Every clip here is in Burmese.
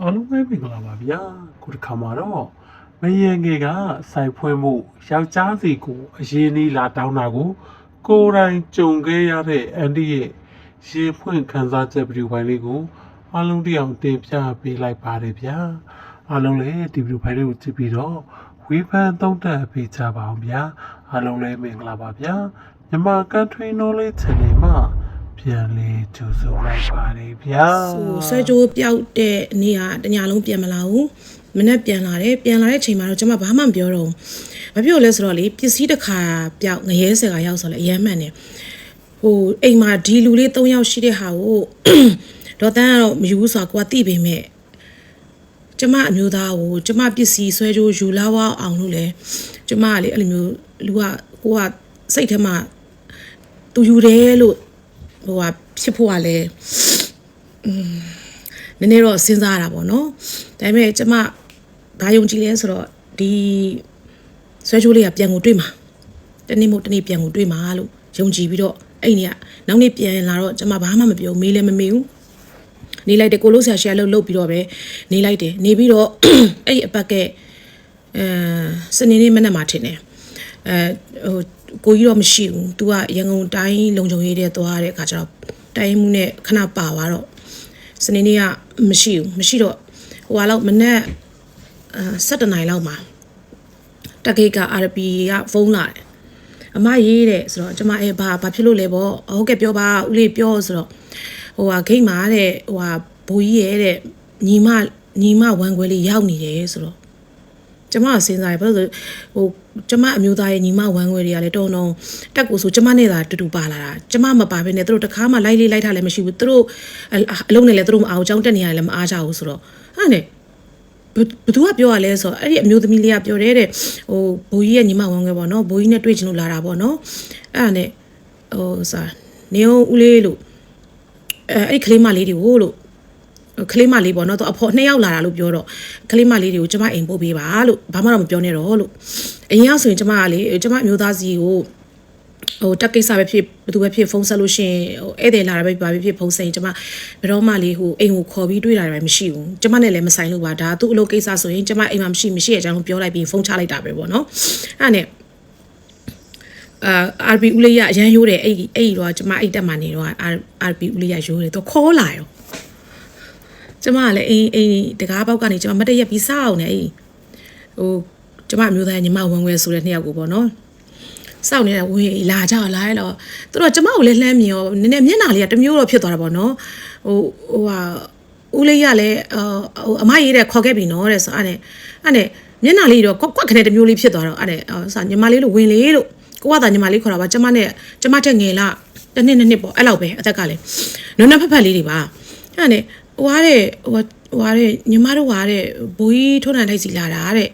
အားလုံးပဲမင်္ဂလာပါဗျာခုတစ်ခါမှာတော့မယံငယ်ကစိုက်ဖွင့်မှုယောက်ျားစီကိုအရင်လေးလာတောင်းတာကို ကိုယ်တိုင်ကြုံခဲ့ရတဲ့အန်ဒီရဲ့ရေဖွင့်ခန်းစားချက်ဗီဒီယိုဖိုင်လေးကိုအားလုံးတရားတင်ပြပေးလိုက်ပါတယ်ဗျာအားလုံးလည်းဒီဗီဒီယိုဖိုင်လေးကိုကြည့်ပြီးတော့ဝေဖန်သုံးသပ်ပေးကြပါအောင်ဗျာအားလုံးလည်းမင်္ဂလာပါဗျာမြန်မာ country knowledge channel မှာ ပြန်လေးကြိုဆိုလိုက်ပါတယ်ဗျာဆိုဆွဲကြိုးပြောက်တဲ့နေ့ကတညာလုံးပြန်မလာဘူးမနေ့ပြန်လာတယ်ပြန်လာတဲ့ချိန်မှာတော့ကျွန်မဘာမှမပြောတော့ဘူးမပြောလဲဆိုတော့လေပစ္စည်းတစ်ခါပြောက်ငရဲဆယ်ကရောက်ဆိုလဲအယမ်းမှန်တယ်ဟိုအိမ်မှာဒီလူလေး၃ယောက်ရှိတဲ့ဟာကိုဒေါ်တန်းကတော့မယူဘူးဆိုတာကိုကသိပေမဲ့ကျမအမျိုးသားကိုကျမပစ္စည်းဆွဲကြိုးယူလာဝအောင်လို့လဲကျမကလေအဲ့လိုမျိုးလူကကိုကစိတ်ထဲမှာသူယူတယ်လို့ ဟိုကဖြစ်ဖို့ကလည်းနည်းနည်းတော့စဉ်းစားရတာပေါ့နော်ဒါပေမဲ့ကျမဘာယုံကြည်လဲဆိုတော့ဒီဆွဲချိုးလေးကပြန်ကိုတွေ့မှာတနေ့မို့တနေ့ပြန်ကိုတွေ့မှာလို့ယုံကြည်ပြီးတော့အဲ့ဒီကနောက်နေ့ပြန်လာတော့ကျမဘာမှမပြောမေးလည်းမမေးဘူးနေလိုက်တယ်ကိုလို့ဆရာရှယ်လှုပ်လှုပ်ပြီးတော့ပဲနေလိုက်တယ်နေပြီးတော့အဲ့ဒီအပတ်ကအဲစနေနေ့မနက်မှာထင်တယ်အဲဟို ကိုကြီးတော့မရှိဘူး။ तू ကရန်ကုန်တိုင်းလုံခြုံရေးတဲ့သွားတဲ့အခါကျတော့တိုင်းမှုနဲ့ခဏပါသွားတော့စနေနေ့ကမရှိဘူးမရှိတော့ဟိုဟာလောက်မနေ့အာ7နိုင်လောက်မှာတကိတ်က RP ကဖုန်းလာတယ်အမရေးတဲ့ဆိုတော့ကျမအဲဘာဘာဖြစ်လို့လဲပေါ့ဟုတ်ကဲ့ပြောပါဦးလေးပြောဆိုတော့ဟိုဟာဂိတ်မှာတဲ့ဟိုဟာဘိုးကြီးရဲ့တဲ့ညီမညီမဝမ်းခွဲလေးရောက်နေတယ်ဆိုတော့ကျမကစဉ်းစားရဘာလို့လဲဟို ကျမအမျိုးသားရဲ့ညီမဝမ်းခွဲတွေကလည်းတုံတုံတက်ကိုဆိုကျမနဲ့သာတူတူပါလာတာကျမမပါဘဲနဲ့သူတို့တခါမှလိုက်လေးလိုက်ထားလည်းမရှိဘူးသူတို့အအလုံးနဲ့လည်းသူတို့မအောင်ကြောင်းတက်နေရတယ်လည်းမအားကြဘူးဆိုတော့အဲ့နဲ့ဘယ်ဘသူကပြောရလဲဆိုတော့အဲ့ဒီအမျိုးသမီးလေးကပြောတယ်တဲ့ဟိုဘိုးကြီးရဲ့ညီမဝမ်းခွဲပေါ့နော်ဘိုးကြီးနဲ့တွေ့ချင်လို့လာတာပေါ့နော်အဲ့ဒါနဲ့ဟိုစာနေအောင်ဦးလေးလို့အဲအဲ့ဒီကလေးမလေးတွေကိုလို့ ကလေးမလေးပေါ့နော်သူအဖေနှစ်ယောက်လာတာလို့ပြောတော့ကလေးမလေးတွေကိုကျမအိမ်ပို့ပေးပါလို့ဘာမှတော့မပြောနဲ့တော့လို့အရင်ကဆိုရင်ကျမကလေကျမအမျိုးသားစီကိုဟိုတက်ကိစ္စပဲဖြစ်ဘယ်သူပဲဖြစ်ဖုန်းဆက်လို့ရှိရင်ဟိုဧည့်သည်လာတာပဲဘာပဲဖြစ်ဖုန်းဆက်ရင်ကျမဘယ်တော့မှလေဟိုအိမ်ကိုခေါ်ပြီးတွေ့တာလည်းမရှိဘူးကျမနဲ့လည်းမဆိုင်လို့ပါဒါသူ့အလုပ်ကိစ္စဆိုရင်ကျမအိမ်မှာမရှိမရှိတဲ့အကြောင်းပြောလိုက်ပြီးဖုန်းချလိုက်တာပဲပေါ့နော်အဲ့ဒါနဲ့အာ RP ဦးလေးရအရန်ရိုးတယ်အဲ့အဲ့တော့ကျမအိတ်တက်မှနေတော့ RP ဦးလေးရရိုးတယ်သူခေါ်လာရော ကျမကလည်းအိမ်အိမ်တကားပေါက်ကနေကျမမတ်တရက်ပြီးစောက်နေအိမ်ဟိုကျမအမျိုးသားညီမဝင်ဝဲဆိုတဲ့နှစ်ယောက်ကိုပေါ့နော်စောက်နေတဲ့ဝင်လာကြလာရဲတော့သူတို့ကကျမကိုလည်းလှမ်းမြင်ရောနည်းနည်းမျက်နှာလေးကတစ်မျိုးတော့ဖြစ်သွားတာပေါ့နော်ဟိုဟိုဟာဦးလေးရလည်းဟိုအမရေးတဲ့ခေါ်ခဲ့ပြီနော်တဲ့ဆိုအဲ့နဲ့အဲ့နဲ့မျက်နှာလေးတော့ကွက်ကွက်ခနဲ့တစ်မျိုးလေးဖြစ်သွားတော့အဲ့နဲ့ဆာညီမလေးလို့ဝင်လေလို့ကိုကသာညီမလေးခေါ်တာပါကျမနဲ့ကျမတက်ငယ်လားတစ်နှစ်နှစ်နှစ်ပေါ့အဲ့လောက်ပဲအသက်ကလည်းနွမ်းနွမ်းဖက်ဖက်လေးတွေပါအဲ့နဲ့ ဟိုဟာတဲ့ဟိုဟိုဟာတဲ့ညီမတို့ဟာတဲ့ဘိုးကြီးထုံးတန်တိုက်စီလာတာတဲ့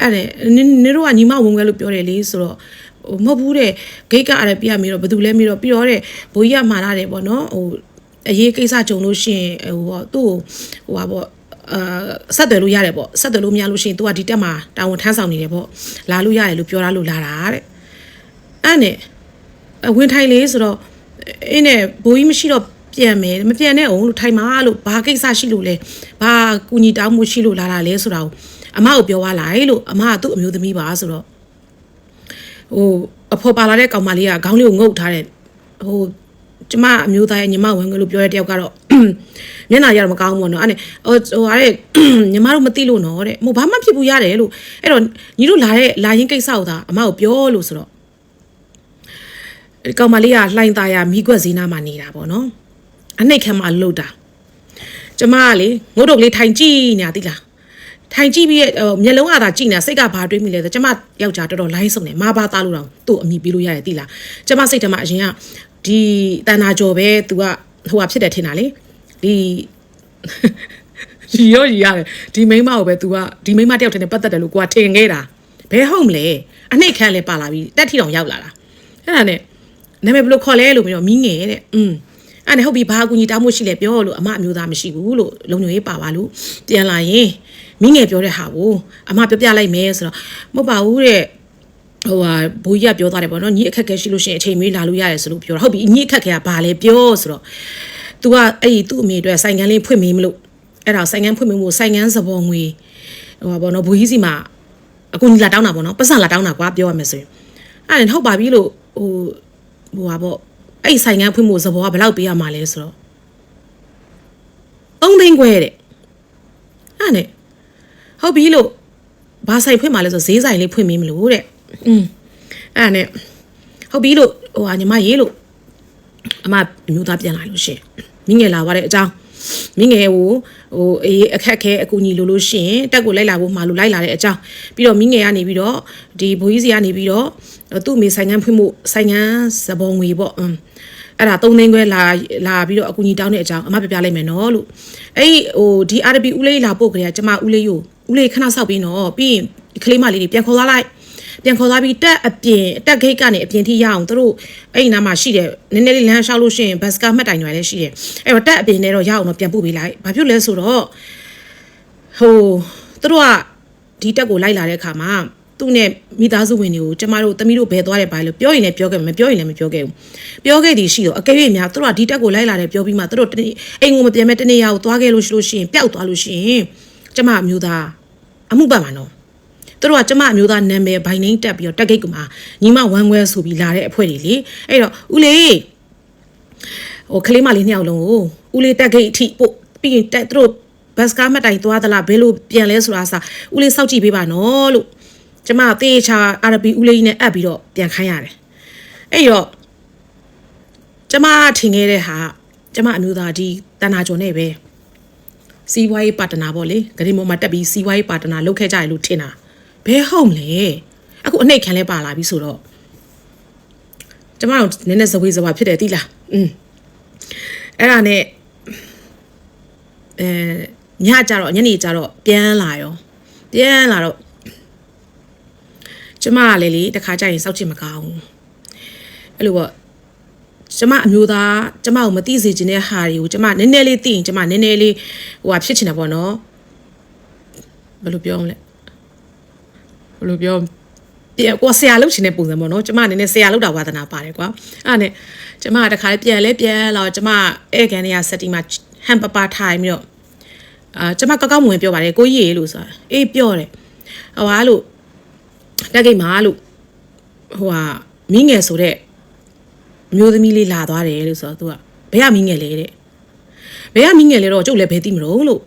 အဲ့တဲ့နင်နင်တို့ကညီမဝင်ခဲ့လို့ပြောတယ်လေဆိုတော့ဟိုမဟုတ်ဘူးတဲ့ဂိတ်ကအဲ့ပြမေးတော့ဘယ်သူလဲမေးတော့ပြီးတော့တဲ့ဘိုးကြီးကမှားလာတယ်ပေါ့နော်ဟိုအရေးကိစ္စကြုံလို့ရှိရင်ဟိုပေါ့သူ့ကိုဟိုဟာပေါ့အာဆက်သွယ်လို့ရတယ်ပေါ့ဆက်သွယ်လို့မရလို့ရှိရင် तू ကဒီတက်မှာတာဝန်ထမ်းဆောင်နေတယ်ပေါ့လာလို့ရတယ်လို့ပြောတာလို့လာတာတဲ့အဲ့နဲ့အဝင်ထိုင်လေးဆိုတော့အင်းနဲ့ဘိုးကြီးမရှိတော့ ပြန်မယ်မပြန်နဲ့အောင်လို့ထိုင်ပါလို့ဘာကိစ္စရှိလို့လဲဘာကူညီတောင်းမှုရှိလို့လာတာလဲဆိုတာကိုအမကိုပြောသွားလိုက်လို့အမကသူ့အမျိုးသမီးပါဆိုတော့ဟိုအဖေါ်ပါလာတဲ့ကောင်မလေးကခေါင်းလေးကိုငုတ်ထားတဲ့ဟိုကျမအမျိုးသားရဲ့ညီမဝင်ကလို့ပြောတဲ့တယောက်ကတော့မျက်နှာရတော့မကောင်းဘူးပေါ့နော်အဲ့နဲ့ဟိုဟိုဟာတဲ့ညီမတို့မသိလို့နော်တဲ့ဟိုဘာမှဖြစ်ဘူးရတယ်လို့အဲ့တော့ညီတို့လာတဲ့လာရင်ကိစ္စကိုသာအမကိုပြောလို့ဆိုတော့ဒီကောင်မလေးကလှိုင်းသားရမိကွက်ဈေးနာမှာနေတာပေါ့နော် အနှိတ်ခံမှလှုပ်တာကျမကလေငုတ်တုတ်လေးထိုင်ကြည့်နေတာသိလားထိုင်ကြည့်ပြီးရဲ့မျက်လုံးကသာကြည့်နေတာစိတ်ကဘာတွေးမိလဲဆိုကျမယောက်ျားတော်တော်လိုင်းစုံတယ်မဘာသားလို့တော့သူ့အမိပြီးလို့ရတယ်သိလားကျမစိတ်ထဲမှာအရင်ကဒီတန်နာကျော်ပဲ तू ကဟိုဟာဖြစ်တယ်ထင်တာလေဒီရီရောရီရတယ်ဒီမိန်းမကိုပဲ तू ကဒီမိန်းမတယောက်တည်းနဲ့ပတ်သက်တယ်လို့ကိုကထင်ခဲ့တာဘယ်ဟုတ်မလဲအနှိတ်ခံလဲပါလာပြီးတက်ထီတောင်ရောက်လာတာအဲ့ဒါနဲ့နာမည်ဘယ်လိုခေါ်လဲလို့ပြောမီးငယ်တဲ့อืม အဲ့ဒါဟုတ်ပြီဘာအကူညီတောင်းမှုရှိလဲပြောလို့အမအမျိုးသားမရှိဘူးလို့လုံညွေရေးပါပါလို့ပြန်လာရင်မိငယ်ပြောတဲ့ဟာကိုအမပြောပြလိုက်မယ်ဆိုတော့မဟုတ်ပါဘူးတဲ့ဟိုဟာဘိုးကြီးကပြောသွားတယ်ပေါ့နော်ညီအခက်ခဲရှိလို့ရှိရင်အချိန်မေးလာလို့ရတယ်ဆိုလို့ပြောတော့ဟုတ်ပြီညီအခက်ခဲကဘာလဲပြောဆိုတော့ तू ကအဲ့ဒီသူ့အမေအတွက်ဆိုင်ကန်းလေးဖွင့်မေးမလို့အဲ့ဒါဆိုင်ငန်းဖွင့်မှုဆိုင်ငန်းစပေါ်ငွေဟိုပါဘောနော်ဘူကြီးစီမှာအကူကြီးလာတောင်းတာပေါ့နော်ပတ်စံလာတောင်းတာကွာပြောရမယ်ဆိုရင်အဲ့ဒါဟုတ်ပါပြီလို့ဟိုဟိုပါပေါ့ အဲ့ဆိုင်ကန်းဖွင့်ဖို့သဘောကဘယ်လောက်ပေးရမှာလဲဆိုတော့3သိန်းခွဲတဲ့အဲ့နဲ့ဟုတ်ပြီလို့ဘာဆိုင်ဖွင့်မှာလဲဆိုဈေးဆိုင်လေးဖွင့်မင်းမလို့တဲ့อืมအဲ့နဲ့ဟုတ်ပြီလို့ဟိုဟာညီမရေးလို့အမမျိုးသားပြန်လာလို့ရှင်မိငယ်လာပါတဲ့အကြောင်းမိငယ်ကိုဟိုအေးအခက်ခဲအကူညီလိုလို့ရှင်တက်ကိုလိုက်လာဖို့မှာလို့လိုက်လာတဲ့အကြောင်းပြီးတော့မိငယ်ကနေပြီးတော့ဒီဘိုးကြီးစီကနေပြီးတော့သူ့အမေဆိုင်ငန်းဖွင့်မှုဆိုင်ငန်းစပုံငွေပေါ့အင်း အဲ့ဒါ3သိန်းခွဲလာလာပြီးတော့အကူညီတောင်းတဲ့အကြောင်းအမပြပြလိုက်မယ်နော်လို့အဲ့ဒီဟိုဒီ RDB ဦးလေးလာပို့ကြရကျမဦးလေးကိုဦးလေးခဏဆောက်ပြီးနော်ပြီးရင်ကလေးမလေးတွေပြန်ခေါ်သွားလိုက်ပြန်ခေါ်သွားပြီးတက်အပြင်တက်ဂိတ်ကနေအပြင်ထိရအောင်သူတို့အဲ့ဒီနားမှာရှိတယ်နည်းနည်းလေးလမ်းလျှောက်လို့ရှိရင်ဘတ်စကာမှတ်တိုင်တွေလည်းရှိတယ်အဲ့တော့တက်အပြင်ထဲတော့ရအောင်တော့ပြန်ပို့ပေးလိုက်ဘာဖြစ်လဲဆိုတော့ဟိုသူတို့ကဒီတက်ကိုလိုက်လာတဲ့အခါမှာ သူ့နဲ့မိသားစုဝင်တွေကိုကျမတို့သမီးတို့ဘယ်သွားတယ်ဘာလို့ပြောရင်လည်းပြောခဲ့မယ်မပြောရင်လည်းမပြောခဲ့ဘူးပြောခဲ့သည်ရှိတော့အကယ်၍များသူတို့ကဒီတက်ကိုလိုက်လာတယ်ပြောပြီးမှသူတို့တနေ့အိမ်ကိုမပြန်မဲ့တနေ့ရကိုသွားခဲ့လို့ရှိလို့ရှိရင်ပျောက်သွားလို့ရှိရင်ကျမအမျိုးသားအမှုပတ်မှာနော်သူတို့ကကျမအမျိုးသားနာမည်ဘိုင်နှင်းတက်ပြီးတော့တက်ဂိတ်ကမှာညီမဝမ်းခွဲဆိုပြီးလာတဲ့အဖွဲ့တွေလေအဲ့တော့ဦးလေးဟိုကလေးမလေးနှစ်ယောက်လုံးကိုဦးလေးတက်ဂိတ်အထိပို့ပြီးရင်တက်သူတို့ဘတ်စကားမတိုင်သွားသလားဘယ်လိုပြန်လဲဆိုတာစာဦးလေးစောက်ကြည့်ပေးပါနော်လို့ ကျမတေးချာအာရဘီဦးလေးနဲ့အပ်ပြီးတော့ပြန်ခိုင်းရတယ်အဲ့တော့ကျမထင်ခဲ့တဲ့ဟာကျမအမျိုးသားဒီတန်နာကျော်နဲ့ပဲစီးပွားရေးပါတနာပေါ့လေဂရီမောမှာတက်ပြီးစီးပွားရေးပါတနာလုပ်ခဲ့ကြရလို့ထင်တာဘဲဟုတ်မလဲအခုအနှိတ်ခံလဲပါလာပြီဆိုတော့ကျမတို့နည်းနည်းဇဝေးဇဝါဖြစ်တယ်တိလားอืมအဲ့ဒါနဲ့အဲညကြတော့ညနေကြတော့ပြန်လာရောပြန်လာတော့ ကျမကလည်းလေတခါကျရင်စောက်ချင်မကောင်းဘူးအဲ့လိုပေါ့ကျမအမျိုးသားကျမကိုမသိစေချင်တဲ့ဟာတွေကိုကျမနည်းနည်းလေးသိရင်ကျမနည်းနည်းလေးဟိုဟာဖြစ်ချင်တာပေါ့နော်ဘယ်လိုပြောမလဲဘယ်လိုပြောပြန်ကိုဆရာလုပ်ချင်တဲ့ပုံစံပေါ့နော်ကျမအနေနဲ့ဆရာလုပ်တာဝါသနာပါတယ်ကွာအဲ့ဒါနဲ့ကျမကတခါလေးပြန်လဲပြန်လာကျမအဲ့ကန်နေရ setting မှာဟမ်ပပါထိုင်ပြီးတော့အာကျမကောက်ကောက်မဝင်ပြောပါတယ်ကိုကြီးရေလို့ဆိုတာအေးပြောတယ်ဟိုဟာလို့ တက်ကိတ်မှာလို့ဟိုဟာမိငယ်ဆိုတဲ့မျိုးသမီးလေးလာသွားတယ်လို့ဆိုတော့ तू ကဘယ်ကမိငယ်လဲတဲ့ဘယ်ကမိငယ်လဲတော့ကျုပ်လည်းဘယ်သိမလို့လို့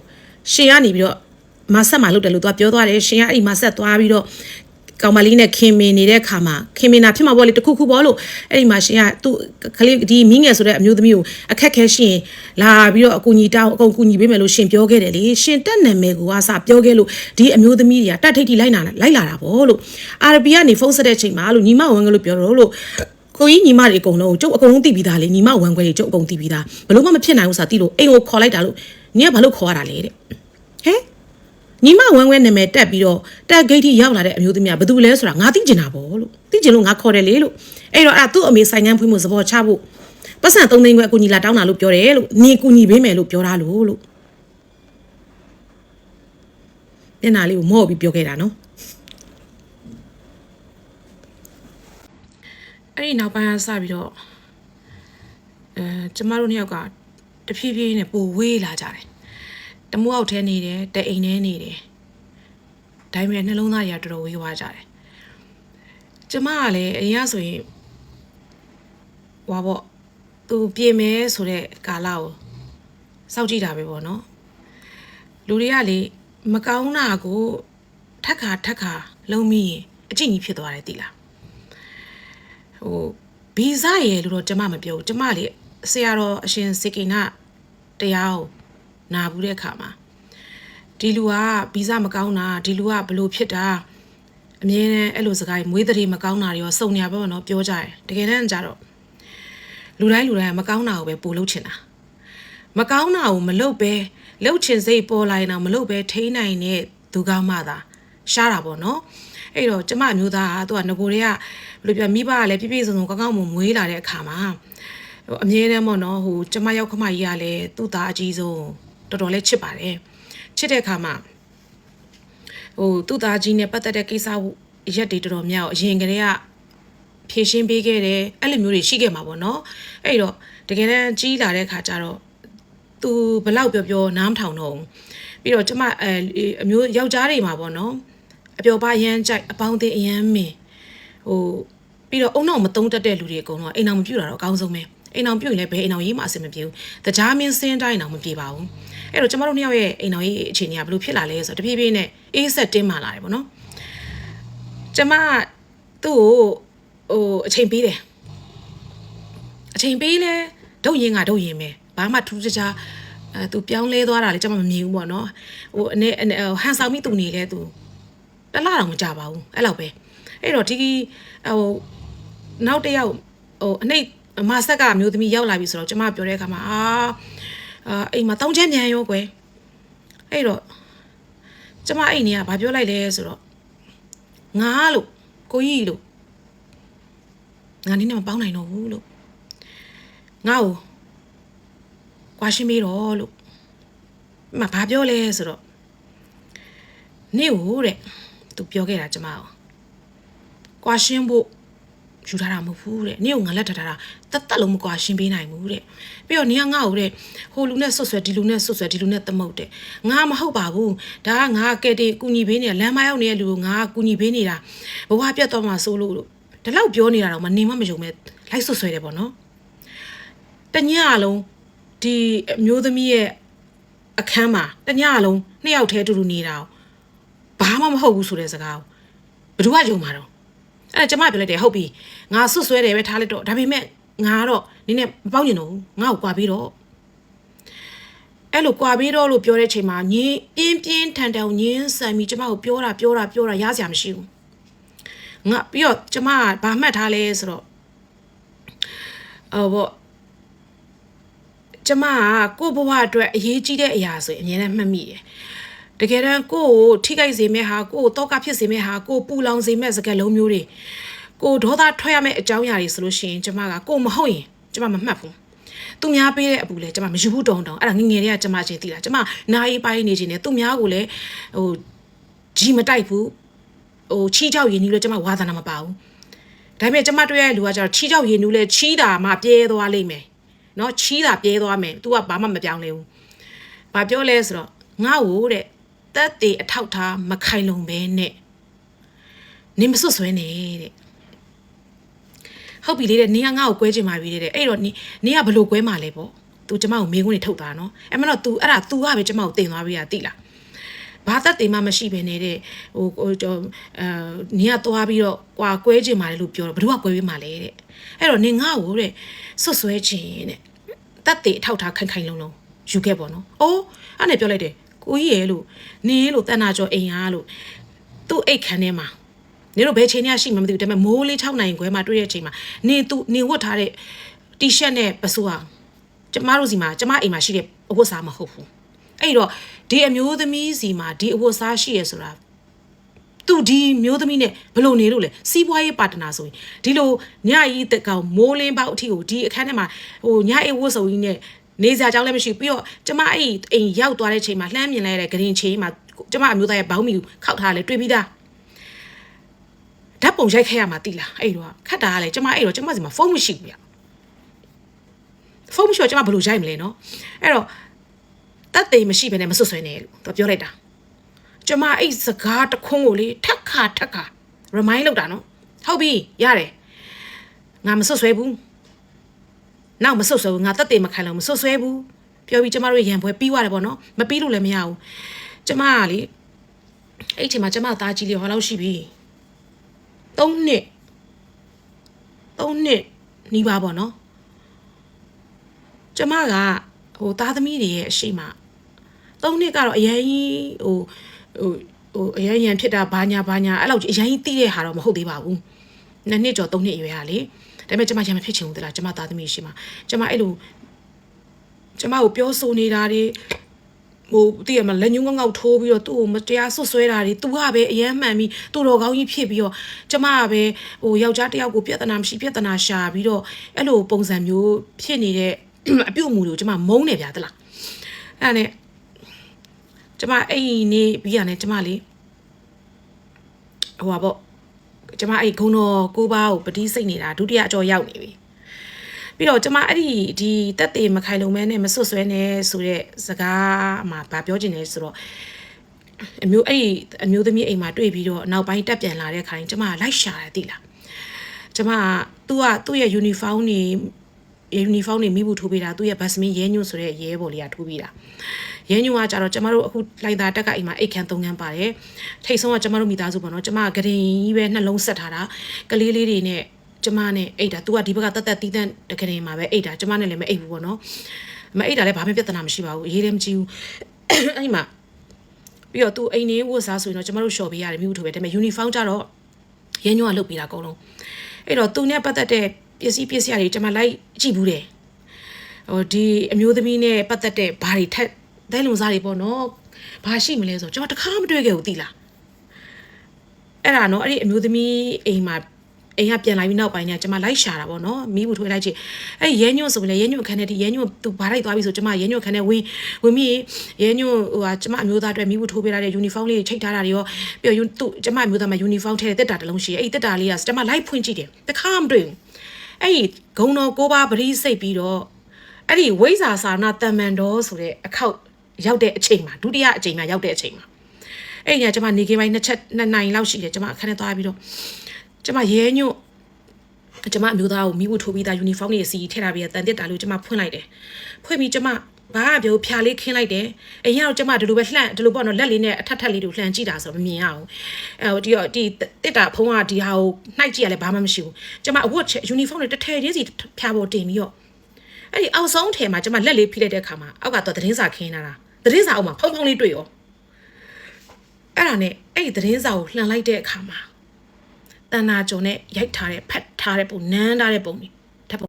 ရှင်ကနေပြီးတော့မဆက်မှာလုပ်တယ်လို့ तू ပြောသွားတယ်ရှင်ကအဲ့ဒီမဆက်သွားပြီးတော့ ကောင်မလေးနဲ့ခင်မင်နေတဲ့ခါမှာခင်မင်နာဖြစ်မှာပေါ့လေတခုခုပေါ့လို့အဲ့ဒီမှာရှင်ကသူ့ကလေးဒီမိငယ်ဆိုတဲ့အမျိုးသမီးကိုအခက်ခဲရှင်လာပြီးတော့အကူညီတောင်းအကုန်ကူညီပေးမယ်လို့ရှင်ပြောခဲ့တယ်လေရှင်တက်နာမည်ကိုကစပြောခဲ့လို့ဒီအမျိုးသမီးတွေကတက်ထိတ်ထိလိုက်နာလိုက်လာတာပေါ့လို့အာရဘီကနေဖုန်းဆက်တဲ့ချိန်မှာလို့ညီမဝင်ကလို့ပြောတော့လို့ကိုကြီးညီမတွေအကုန်လုံးကျုပ်အကုန်လုံးသိပြီးသားလေညီမဝန်ခွဲတွေကျုပ်အကုန်သိပြီးသားဘလို့မှမဖြစ်နိုင်ဘူးဆိုတာသိလို့အိမ်ကိုခေါ်လိုက်တာလို့ညီကဘာလို့ခေါ်ရတာလဲတဲ့ဟဲ့ ညီမဝမ်းဝဲနာမည်တက်ပြီးတော့တက်ဂိတ်ထိရောက်လာတဲ့အမျိုးသမီးကဘယ်သူလဲဆိုတာငါသိကျင်တာပေါ့လို့သိကျင်လို့ငါခေါ်တယ်လေလို့အဲ့တော့အဲ့ဒါသူ့အမေဆိုင်ငန်းဖွင့်မှုသဘောချဖို့ပတ်စံ3သိန်းခွဲအကူညီလာတောင်းတာလို့ပြောတယ်လို့နေကူညီပေးမယ်လို့ပြောတာလို့လို့ညနာလေးကိုမော့ပြီးပြောခဲ့တာနော်အဲ့ဒီနောက်ပိုင်းကစပြီးတော့အဲကျမတို့နှစ်ယောက်ကတဖြည်းဖြည်းနဲ့ပိုဝေးလာကြတယ် တမိုးအောက်ထဲနေတယ်တအိမ်ထဲနေတယ်ဒါပေမဲ့နှလုံးသားတွေကတော်တော်ဝေးသွားကြတယ်ကျမကလည်းအရင်ကဆိုရင်ဟွာပေါ့သူပြင်မဲဆိုတဲ့ကာလကိုစောင့်ကြည့်တာပဲပေါ့နော်လူတွေကလေမကောင်းတာကိုထက်ခါထက်ခါလုံးမိရင်အကျင့်ကြီးဖြစ်သွားတယ်တိလားဟိုဗီဇရယ်လို့တော့ကျမမပြောဘူးကျမလေဆရာတော်အရှင်စေကိနတရားကို နာဘူးတဲ့အခါမှာဒီလူကဗီဇမကောင်းတာဒီလူကဘလို့ဖြစ်တာအမြဲတမ်းအဲ့လိုစကားကြီးမွေးတရေမကောင်းတာတွေရောစုံညာပဲပေါ့နော်ပြောကြတယ်တကယ်တမ်းကျတော့လူတိုင်းလူတိုင်းကမကောင်းတာကိုပဲပို့လုပ်ချင်တာမကောင်းတာကိုမလုပ်ပဲလှုပ်ချင်စိတ်ပေါ်လာရင်တော့မလုပ်ပဲထိန်းနိုင်တဲ့သူကောင်းမှသာရှားတာပေါ့နော်အဲ့တော့ကျမအမျိုးသားကသူကငကိုတွေကဘယ်လိုပြောမိဘကလည်းပြည့်ပြည့်စုံစုံကောင်းကောင်းမွန်မွေးလာတဲ့အခါမှာဟိုအမြဲတမ်းပေါ့နော်ဟိုကျမရောက်ခမကြီးကလည်းသူ့သားအကြီးဆုံး တော်တော်လေးချစ်ပါတယ်ချစ်တဲ့အခါမှာဟိုသူ့သားကြီးနဲ့ပတ်သက်တဲ့ကိစ္စရက်တွေတော်တော်များအရင်ကတည်းကဖြည့်ရှင်းပေးခဲ့တယ်အဲ့လိုမျိုးတွေရှိခဲ့မှာပေါ့နော်အဲ့တော့တကယ်တမ်းကြီးလာတဲ့အခါကျတော့သူဘလောက်ပြောပြောနားမထောင်တော့ဘူးပြီးတော့ကျမအဲအမျိုးယောက်ျားတွေမှာပေါ့နော်အပျော်ပါရမ်းကြိုက်အပေါင်းအသင်းအရမ်းမင်ဟိုပြီးတော့အုံနောက်မသုံးတတ်တဲ့လူတွေအကုန်လုံးကအိမ်အောင်မပြူတာတော့အကောင်းဆုံးပဲ အိမ်အောင်ပြူရင်လည်းဘယ်အိမ်အောင်ရေးမှအဆင်မပြေဘူးတကြားမင်းစင်းတိုင်းအောင်မပြေပါဘူးအဲ့တော့ကျမတို့နှစ်ယောက်ရဲ့အိမ်အောင်ရေးအခြေအနေကဘယ်လိုဖြစ်လာလဲဆိုတော့တဖြည်းဖြည်းနဲ့အေးဆက်တင်းမာလာတယ်ပေါ့နော်ကျမသူ့ကိုဟိုအချိန်ပေးတယ်အချိန်ပေးလဲဒုတ်ရင်ကဒုတ်ရင်ပဲဘာမှထူးခြားခြားအဲသူပြောင်းလဲသွားတာလေကျမမမြင်ဘူးပေါ့နော်ဟိုအနေဟန်ဆောင်မိသူနေလဲသူတလားတော့မကြပါဘူးအဲ့လောက်ပဲအဲ့တော့ဒီဟိုနောက်တစ်ယောက်ဟိုအနှိတ် မဆက်ကအမျိုးသမီးရောက်လာပြီဆိုတော့ကျမပြောတဲ့အခါမှာအာအာအိမ်မှာတောင်းချမ်းမြန်ရောကွယ်အဲ့တော့ကျမအိမ်နေကဘာပြောလိုက်လဲဆိုတော့ငါလို့ကိုကြီးလို့ငါနင်းနဲ့မပေါင်းနိုင်တော့ဘူးလို့ငါ့ကိုကွာရှင်းပြီးတော့လို့မဘာပြောလဲဆိုတော့နေကိုတဲ့သူပြောခဲ့တာကျမကိုကွာရှင်းဖို့ ယူထားတာမဟုတ်ဘူးတဲ့နေကိုငါလက်ထထားတာတတ်တက်လုံးမကွာရှင်းပေးနိုင်ဘူးတဲ့ပြီးတော့နေကငါ့ကိုတဲ့ဟိုလူနဲ့ဆွတ်ဆွဲဒီလူနဲ့ဆွတ်ဆွဲဒီလူနဲ့သမုတ်တဲ့ငါမဟုတ်ပါဘူးဒါကငါကဲတေကူညီပေးနေတာလမ်းမရောက်နေတဲ့လူကိုငါကူညီပေးနေတာဘဝပြတ်သွားမှဆိုလို့လို့ဒီလောက်ပြောနေတာတော့မနေမမယုံမဲ့လိုက်ဆွတ်ဆွဲတယ်ပေါ့နော်တညလုံးဒီအမျိုးသမီးရဲ့အခန်းမှာတညလုံးနှစ်ယောက်တည်းအတူတူနေတာဘာမှမဟုတ်ဘူးဆိုတဲ့စကားကိုဘယ်သူကယုံမှာတော့ အဲ့ဒါကျမပြောလိုက်တယ်ဟုတ်ပြီငါဆွတ်ဆွဲတယ်ပဲထားလိုက်တော့ဒါပေမဲ့ငါကတော့နင်းနဲ့မပေါက်ညင်တော့ဘူးငါ့ကိုကွာပြီးတော့အဲ့လိုကွာပြီးတော့လို့ပြောတဲ့ချိန်မှာညင်းပြင်းပြင်းထန်ထန်ညင်းဆန်ပြီးကျမကိုပြောတာပြောတာပြောတာရစရာမရှိဘူးငါပြီးတော့ကျမကဘာမှတ်ထားလဲဆိုတော့အော်ဘောကျမကကို့ဘဝအတွက်အရေးကြီးတဲ့အရာဆိုရင်အမြဲတမ်းမှတ်မိတယ် တကယ်တမ်းကို့ကိုထိခိုက်စေမဲ့ဟာကို့ကိုတောကဖြစ်စေမဲ့ဟာကို့ပူလောင်စေမဲ့စကားလုံးမျိုးတွေကိုဒေါသထွက်ရမယ့်အကြောင်းအရာတွေဆိုလို့ရှိရင်ကျမကကို့မဟုတ်ရင်ကျမမမှတ်ဘူးသူများပေးတဲ့အပူလဲကျမမယူဘူးတောင်းတောင်းအဲ့ဒါငငယ်တွေကကျမချင်းသိတာကျမနားအေးပိုင်းနေခြင်းနဲ့သူများကိုလည်းဟိုကြီးမတိုက်ဘူးဟိုချီးကြောက်ရည်နီးလို့ကျမဝါသနာမပါဘူးဒါပေမဲ့ကျမတွေ့ရတဲ့လူကကျတော့ချီးကြောက်ရည်နူးလဲချီးတာမှပြဲသွားလိမ့်မယ်နော်ချီးတာပြဲသွားမယ် तू ကဘာမှမပြောင်းလဲဘူးဘာပြောလဲဆိုတော့ငါ့ကိုတဲ့ တက်တေအထောက်ထားမခိုင်လုံပဲနဲ့နင်မစွတ်ဆွဲနဲ့တဲ့ဟုတ်ပြီလေတဲ့နင်ကငါ့ကိုကွဲချင်ပါပြီတဲ့အဲ့တော့နင်နင်ကဘလို့ကွဲမှာလဲပေါ့ तू ကျမကိုမေးခွန်းနေထုတ်တာနော်အဲ့မတော့ तू အဲ့ဒါ तू ကပဲကျမကိုတင်သွားပြီอ่ะတိလားဘာသက်တေမှမရှိဘဲနေတဲ့ဟိုဟိုအဲနင်ကသွားပြီးတော့ကွာကွဲချင်ပါတယ်လို့ပြောတော့ဘယ်သူကကွဲပေးမှာလဲတဲ့အဲ့တော့နင်ငါ့ကိုတဲ့ဆွတ်ဆွဲချင်တဲ့တက်တေအထောက်ထားခိုင်ခိုင်လုံလုံယူခဲ့ပေါ့နော်အိုးအဲ့နဲ့ပြောလိုက်တယ် ကိုကြီးရဲ့လို့နင်းလို့တန်နာကျော်အိမ်ဟာလို့သူ့အိတ်ခန်းထဲမှာနေတော့ဘယ်ချိန်ညရှိမှမသိဘူးဒါပေမဲ့မိုးလေး6နိုင်ခွဲမှာတွေ့တဲ့အချိန်မှာနေသူနေဝတ်ထားတဲ့တီရှပ်နဲ့ပစိုးဟာကျမတို့စီမှာကျမအိမ်မှာရှိတဲ့အဝတ်စားမဟုတ်ဘူးအဲ့တော့ဒီအမျိုးသမီးစီမှာဒီအဝတ်စားရှိရဆိုတာသူဒီမျိုးသမီးနဲ့ဘလို့နေလို့လဲစီးပွားရေးပါတနာဆိုရင်ဒီလိုညကြီးတကောင်မိုးလင်းပေါက်အထိကိုဒီအခန်းထဲမှာဟိုညအိတ်ဝတ်စုံကြီးနဲ့ နေစရာကြောင်းလည်းမရှိပြီးတော့ကျမအဲ့အိမ်ရောက်သွားတဲ့ချိန်မှာလှမ်းမြင်လိုက်တဲ့ဂရင်ချေးမှာကျမအမျိုးသားရဲ့ဘောင်းမီကိုခောက်ထားလဲတွေ့ပြီးသားဓာတ်ပုံရိုက်ခဲ့ရမှာတိလားအဲ့တော့ခတ်တာကလေကျမအဲ့တော့ကျမစီမှာဖုန်းမရှိဘူးဗျဖုန်းမရှိတော့ကျမဘယ်လိုရိုက်မလဲနော်အဲ့တော့တတ်သိမရှိဘဲနဲ့မဆွဆွဲနဲ့လို့သူပြောလိုက်တာကျမအဲ့စကားတခွန်းကိုလေထက်ခါထက်ခါ remind လုပ်တာနော်ဟုတ်ပြီရတယ်ငါမဆွဆွဲဘူး နောက်မဆွဆွဲဘူးငါတက်တေမခံလို့မဆွဆွဲဘူးပြောပြီးကျမတို့ရံပွဲပြီးသွားတယ်ပေါ့နော်မပြီးလို့လည်းမရဘူးကျမကလေအဲ့ချိန်မှာကျမသားကြီးလေးဟောလောက်ရှိပြီ၃နှစ်၃နှစ်နီးပါပေါ့နော်ကျမကဟိုသားသမီးတွေရဲ့အရှိမ၃နှစ်ကတော့အရင်ကြီးဟိုဟိုဟိုအရင်ရန်ဖြစ်တာဘာညာဘာညာအဲ့လောက်ကြီးအရင်ကြီးတီးတဲ့ဟာတော့မဟုတ်သေးပါဘူးနှစ်နှစ်ကျော်၃နှစ်အရွယ်ဟာလေ ဒါပေမဲ့ကျမရံမဖြစ်ချင်ဘူးတလားကျမသားသမီးရှိမှာကျမအဲ့လိုကျမကိုပြောဆိုနေတာတွေဟိုတည်ရမလက်ညှိုးငေါငေါထိုးပြီးတော့သူ့ကိုမတရားဆွဆွဲတာတွေသူကပဲအယမ်းမှန်ပြီးသူ့တော်ကောင်းကြီးဖြစ်ပြီးတော့ကျမကပဲဟိုယောက်ျားတစ်ယောက်ကိုပြဿနာမရှိပြဿနာရှာပြီးတော့အဲ့လိုပုံစံမျိုးဖြစ်နေတဲ့အပြုတ်အမူတွေကိုကျမမုန်းနေဗျာတလားအဲ့ဒါနဲ့ကျမအဲ့ဒီနေ့ပြီးရတယ်ကျမလေးဟိုပါပေါ့ ကျမအဲ့ဂုံတော်ကိုပါကိုပတိစိတ်နေတာဒုတိယအကျော်ရောက်နေပြီပြီးတော့ကျမအဲ့ဒီဒီတက်သေးမခိုင်လုံမဲနဲ့မဆွတ်ဆွဲနဲ့ဆိုတဲ့စကားမှာဗာပြောချင်တယ်ဆိုတော့အမျိုးအဲ့ဒီအမျိုးသမီးအိမ်မှာတွေ့ပြီးတော့နောက်ပိုင်းတက်ပြန်လာတဲ့ခါရင်ကျမကလိုက်ရှာတယ်သိလားကျမက तू ကသူ့ရဲ့ uniform နေ uniform နေမိဘူးထိုးပေးတာသူ့ရဲ့ basmin ရဲညွန့်ဆိုတဲ့ရဲဘော်လေးကထိုးပေးတာ ရင်းညူကကြတော့ကျမတို့အခုလိုက်တာတက်ကအိမ်မှာအိတ်ခန်း၃ခန်းပါတယ်ထိတ်ဆုံးကကျမတို့မိသားစုပေါ့နော်ကျမကဂရင်ကြီးပဲနှလုံးဆက်ထားတာကလေးလေးတွေနဲ့ကျမနဲ့အိတ်တာ तू ကဒီဘက်ကတက်တက်တီးတန့်တကယ်မှာပဲအိတ်တာကျမနဲ့လည်းမအိတ်ဘူးပေါ့နော်မအိတ်တာလည်းဘာမှပြဿနာမရှိပါဘူးအရေးလည်းမကြီးဘူးအဲ့မှာပြီးတော့သူအိမ်နေဝတ်စားဆိုရင်တော့ကျမတို့ရှော်ပေးရတယ်မြို့ထိုးပဲဒါပေမဲ့ uniform ကြတော့ရင်းညောကလုတ်ပေးတာအကုန်လုံးအဲ့တော့သူနဲ့ပတ်သက်တဲ့ပစ္စည်းပစ္စည်းတွေကျမလိုက်ကြည့်ဘူးတယ်ဟိုဒီအမျိုးသမီးနဲ့ပတ်သက်တဲ့ဘာတွေထက် ဒဲလုံစားတွေပေါ့နော်ဘာရှိမလဲဆိုတော့ကျွန်တော်တခါမတွေ့ခဲ့ဘူးသိလားအဲ့ဒါနော်အဲ့ဒီအမျိုးသမီးအိမ်မှာအိမ်ကပြန်လာပြီးနောက်ပိုင်းကျကျွန်မလိုက်ရှာတာပေါ့နော်မိဘူးထွေးလိုက်ချင်အဲ့ဒီရဲညွန့်ဆိုလည်းရဲညွန့်ခန်းထဲဒီရဲညွန့်သူဘာလိုက်သွားပြီဆိုကျွန်မရဲညွန့်ခန်းထဲဝင်ဝင်ပြီးရဲညွန့်ဟိုဟာကျွန်မအမျိုးသားအတွက်မိဘူးထိုးပေးထားတဲ့ uniform လေးချိတ်ထားတာတွေရောပြီးတော့သူကျွန်မအမျိုးသားမှာ uniform ထည့်တဲ့တက်တာတစ်လုံးရှိရဲ့အဲ့ဒီတက်တာလေးကကျွန်မလိုက်ဖွင့်ကြည့်တယ်တခါမတွေ့ဘူးအဲ့ဒီဂုံတော်ကိုပါပရိစိတ်ပြီးတော့အဲ့ဒီဝိဇ္ဇာစာနာတမန်တော်ဆိုတဲ့အခောက် ရောက်တဲ့အချိန်မှာဒုတိယအချိန်မှာရောက်တဲ့အချိန်မှာအဲ့ညကျွန်မနေကေပိုင်းနှစ်ချက်နှစ်နိုင်လောက်ရှိတယ်ကျွန်မအခန်းထဲသွားပြီးတော့ကျွန်မရဲညွတ်ကျွန်မအမျိုးသားကိုမိဖို့ထိုးပြီးသားယူနီဖောင်းတွေအစီထည့်ထားပြီးတန်တစ်တာလို့ကျွန်မဖွင့်လိုက်တယ်ဖွင့်ပြီးကျွန်မဘာကပြောဖြာလေးခင်းလိုက်တယ်အရင်ကတော့ကျွန်မဒီလိုပဲလှန့်ဒီလိုပေါ့နော်လက်လေးနဲ့အထက်ထက်လေးတို့လှန့်ကြည့်တာဆိုတော့မမြင်ရအောင်အဲဟိုဒီတော့ဒီတစ်တာဖုံးကဒီဟာကိုနှိုက်ကြည့်ရလဲဘာမှမရှိဘူးကျွန်မအဝတ်ယူနီဖောင်းတွေတစ်ထည်ချင်းစီဖြာပေါ်တင်ပြီးတော့ အဲ့ဒီအောက်ဆုံးထဲမှာကျမလက်လေးဖိလိုက်တဲ့အခါမှာအောက်ကတော့သတင်းစာခင်းလာတာသတင်းစာအောက်မှာဖုံဖုံလေးတွေ့ရောအဲ့ဒါနဲ့အဲ့ဒီသတင်းစာကိုလှန်လိုက်တဲ့အခါမှာတန်နာကြုံနဲ့ရိုက်ထားတဲ့ဖတ်ထားတဲ့ပုံနန်းထားတဲ့ပုံကြီး